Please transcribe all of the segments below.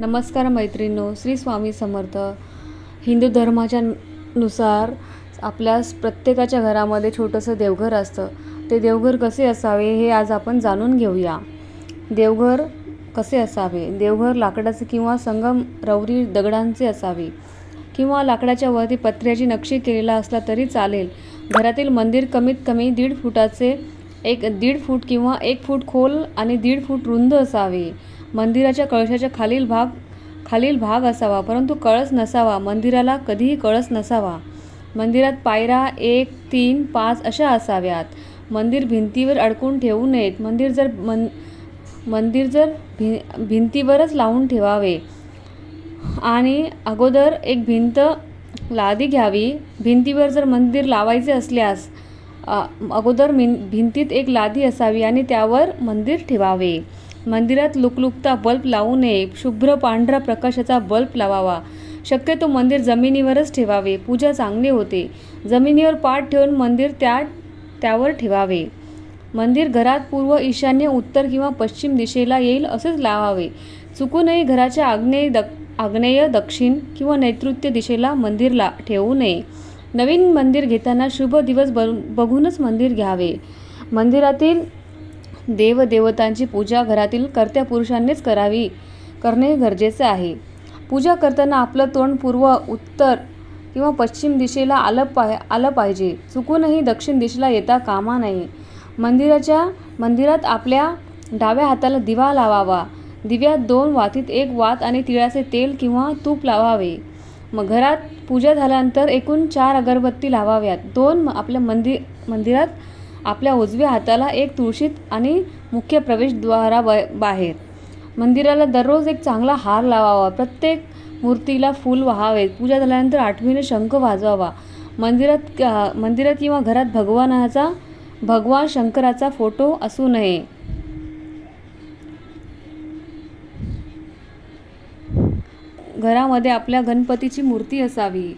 नमस्कार मैत्रिणीनो श्री स्वामी समर्थ. हिंदू धर्माच्या नुसार आपल्या प्रत्येकाच्या घरामध्ये छोटंसं देवघर असतं. ते देवघर कसे असावे हे आज आपण जाणून घेऊया. देवघर कसे असावे? देवघर लाकडाचे किंवा संगम रवरी दगडांचे असावे. किंवा लाकडाच्या वरती पत्र्याची नक्षी केलेला असला तरी चालेल. घरातील मंदिर कमीत कमी दीड फुटाचे एक दीड फूट किंवा एक फूट खोल आणि दीड फूट रुंद असावे. मंदिराच्या कळशाच्या खालील भाग खालील भाग असावा परंतु कळस नसावा मंदिराला कधीही कळस नसावा. मंदिरात पायऱ्या एक तीन पाच अशा असाव्यात. मंदिर भिंतीवर अडकून ठेवू नयेत. मंदिर जर मन मंदिर जर भि भिंतीवरच लावून ठेवावे आणि अगोदर एक भिंत लादी घ्यावी. भिंतीवर जर मंदिर लावायचे असल्यास अगोदर मिन भिंतीत एक लादी असावी आणि त्यावर मंदिर ठेवावे. मंदिरात लुकलुकता बल्ब लावू नये शुभ्र पांढरा प्रकाशाचा बल्ब लावावा. शक्यतो मंदिर जमिनीवरच ठेवावे पूजा चांगली होते. जमिनीवर पाठ ठेवून मंदिर त्या त्यावर ठेवावे. मंदिर घरात पूर्व ईशान्य उत्तर किंवा पश्चिम दिशेला येईल असेच लावावे. चुकूनही घराच्या आग्नेय दक आग्नेय दक्षिण किंवा नैऋत्य दिशेला मंदिर ला ठेवू नये. नवीन मंदिर घेताना शुभ दिवस ब बघूनच मंदिर घ्यावे. मंदिरातील देवदेवतांची पूजा घरातील कर्त्या पुरुषांनीच करावी. करणे गरजेचे आहे. पूजा करताना आपलं तोंड पूर्व उत्तर किंवा पश्चिम दिशेला आलं पाह आलं पाहिजे. चुकूनही दक्षिण दिशेला येता कामा नये मंदिराच्या मंदिरात आपल्या डाव्या हाताला दिवा लावावा. दिव्यात दोन वातीत एक वात आणि तिळाचे तेल किंवा तूप लावावे. मग घरात पूजा झाल्यानंतर एकूण चार अगरबत्ती लावाव्यात. दोन आपल्या मंदिर मंदिरात आपल्या उजव्या हाताला एक तुळशीत आणि मुख्य प्रवेशद्वारा बाहेर. मंदिराला दररोज एक चांगला हार लावावा. प्रत्येक मूर्तीला फूल व्हावे. पूजा झाल्यानंतर आठवीने शंख वाजवावा. मंदिरात मंदिरात किंवा घरात भगवानाचा भगवान शंकराचा फोटो असू नये. घरामध्ये आपल्या गणपतीची मूर्ती असावी.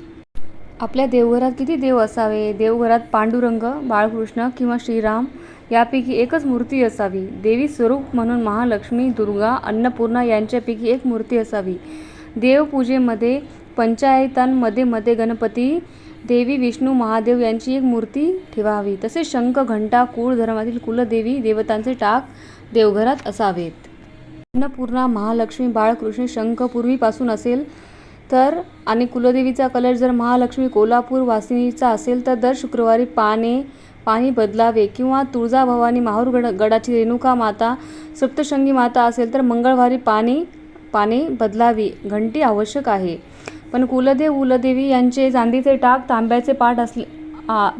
आपल्या देवघरात किती देव असावे? देवघरात पांडुरंग बाळकृष्ण किंवा श्रीराम यापैकी एकच मूर्ती असावी. देवी स्वरूप म्हणून महालक्ष्मी दुर्गा अन्नपूर्णा यांच्यापैकी एक मूर्ती असावी. देवपूजेमध्ये पंचायतांमध्ये मध्ये गणपती देवी विष्णू महादेव यांची एक मूर्ती ठेवावी. तसेच शंख घंटा कुळ धर्मातील कुलदेवी देवतांचे टाक देवघरात असावेत. अन्नपूर्णा महालक्ष्मी बाळकृष्ण शंख पूर्वीपासून असेल तर आणि कुलदेवीचा कलर जर महालक्ष्मी कोल्हापूर वासिनीचा असेल तर दर शुक्रवारी पाने पाणी बदलावे किंवा तुळजाभवानी माहूर गड गडाची रेणुका माता सप्तशृंगी माता असेल तर मंगळवारी पाणी पाने बदलावी घंटी आवश्यक आहे. पण कुलदेव कुलदेवी यांचे चांदीचे टाक तांब्याचे पाट असले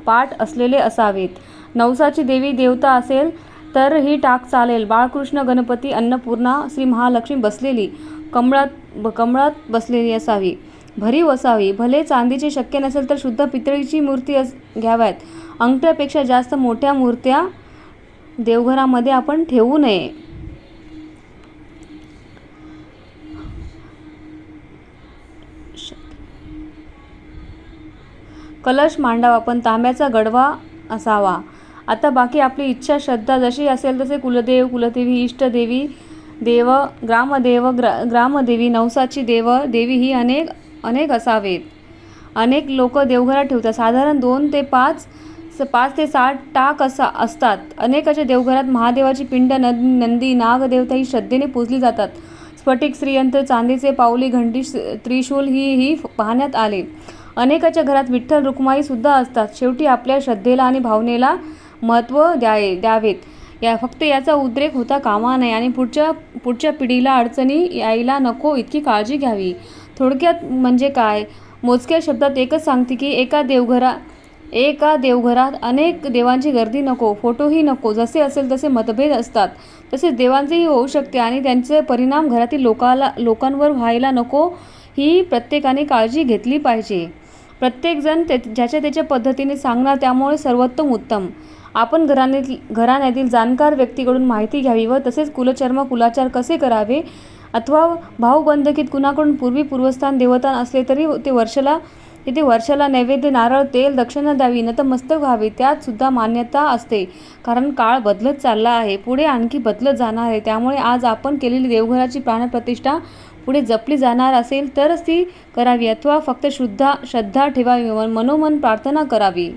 पाठ असलेले असावेत. नवसाची देवी देवता असेल तर ही टाक चालेल. बाळकृष्ण गणपती अन्नपूर्णा श्री महालक्ष्मी बसलेली कमळात ब- कमळात बसलेली असावी. भरीव असावी भले चांदीची शक्य नसेल तर शुद्ध पितळीची मूर्ती अस घ्याव्यात. अंगठ्यापेक्षा जास्त मोठ्या मूर्त्या देवघरामध्ये आपण ठेवू नये. कलश मांडावा पण तांब्याचा गडवा असावा. आता बाकी आपली इच्छा श्रद्धा जशी असेल तसे कुलदेव कुलदेवी इष्टदेवी देव ग्रामदेव ग्रा ग्रामदेवी नवसाची देव देवी ही अनेक अनेक असावेत. अनेक लोक देवघरात ठेवतात. साधारण दोन ते पाच स पाच ते साठ टाक असा असतात. अनेकाच्या देवघरात महादेवाची पिंड नद नंदी नागदेवता ही श्रद्धेने पूजली जातात. स्फटिक श्रीयंत्र चांदीचे पाऊली घंटी श- त्रिशूल ही ही पाहण्यात आले. अनेकाच्या घरात विठ्ठल रुक्माईसुद्धा असतात. शेवटी आपल्या श्रद्धेला आणि भावनेला महत्त्व द्याय द्यावेत. या फक्त याचा उद्रेक होता कामा नये आणि पुढच्या पुढच्या पिढीला अडचणी यायला नको इतकी काळजी घ्यावी. थोडक्यात म्हणजे काय? मोजक्या शब्दात एकच सांगते की एका देवघरा एका देवघरात अनेक देवांची गर्दी नको फोटोही नको जसे असेल तसे मतभेद असतात. तसेच देवांचेही होऊ शकते आणि त्यांचे परिणाम घरातील लोकाला लोकांवर व्हायला नको ही प्रत्येकाने काळजी घेतली पाहिजे. प्रत्येकजण ते ज्याच्या त्याच्या पद्धतीने सांगणार त्यामुळे सर्वोत्तम उत्तम. आपण घराण्यातील घराण्यातील जाणकार व्यक्तीकडून माहिती घ्यावी व तसेच कुलचर्म कुलाचार कसे करावे? अथवा भाऊबंधकीत कुणाकडून पूर्वी पूर्वस्थान देवता असले तरी ते वर्षाला तिथे वर्षाला नैवेद्य नारळ तेल दक्षिणा द्यावी नतमस्तक व्हावे त्यात सुद्धा मान्यता असते. कारण काळ बदलत चालला आहे पुढे आणखी बदलत जाणार आहे. त्यामुळे आज आपण केलेली देवघराची प्राणप्रतिष्ठा पुढे जपली जाणार असेल तरच ती करावी. अथवा फक्त शुद्धा श्रद्धा ठेवावी. मनोमन प्रार्थना करावी.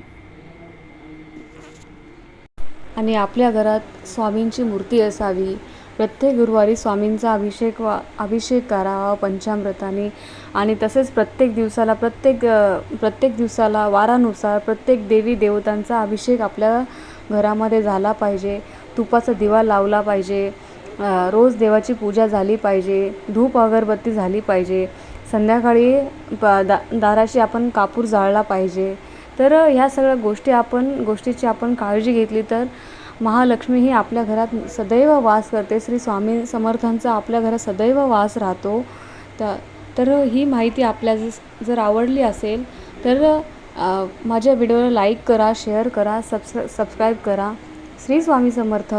आणि आपल्या घरात स्वामींची मूर्ती असावी. प्रत्येक गुरुवारी स्वामींचा अभिषेक वा अभिषेक करावा पंचामृताने. आणि तसेच प्रत्येक दिवसाला प्रत्येक प्रत्येक दिवसाला वारानुसार प्रत्येक देवी देवतांचा अभिषेक आपल्या घरामध्ये झाला पाहिजे. तुपाचा दिवा लावला पाहिजे. रोज देवाची पूजा झाली पाहिजे धूप अगरबत्ती झाली पाहिजे संध्याकाळी प दा दाराशी आपण कापूर जाळला पाहिजे. तर ह्या सगळ्या गोष्टी आपण गोष्टीची आपण काळजी घेतली तर महालक्ष्मी ही आपल्या घरात सदैव वास करते. श्री स्वामी समर्थांचा आपल्या घरात सदैव वास राहतो. त्या तर ही माहिती आपल्या जर जर आवडली असेल तर माझ्या व्हिडिओला लाईक करा शेअर करा सबस्क्रा सबस्क्राईब करा. श्री स्वामी समर्थ.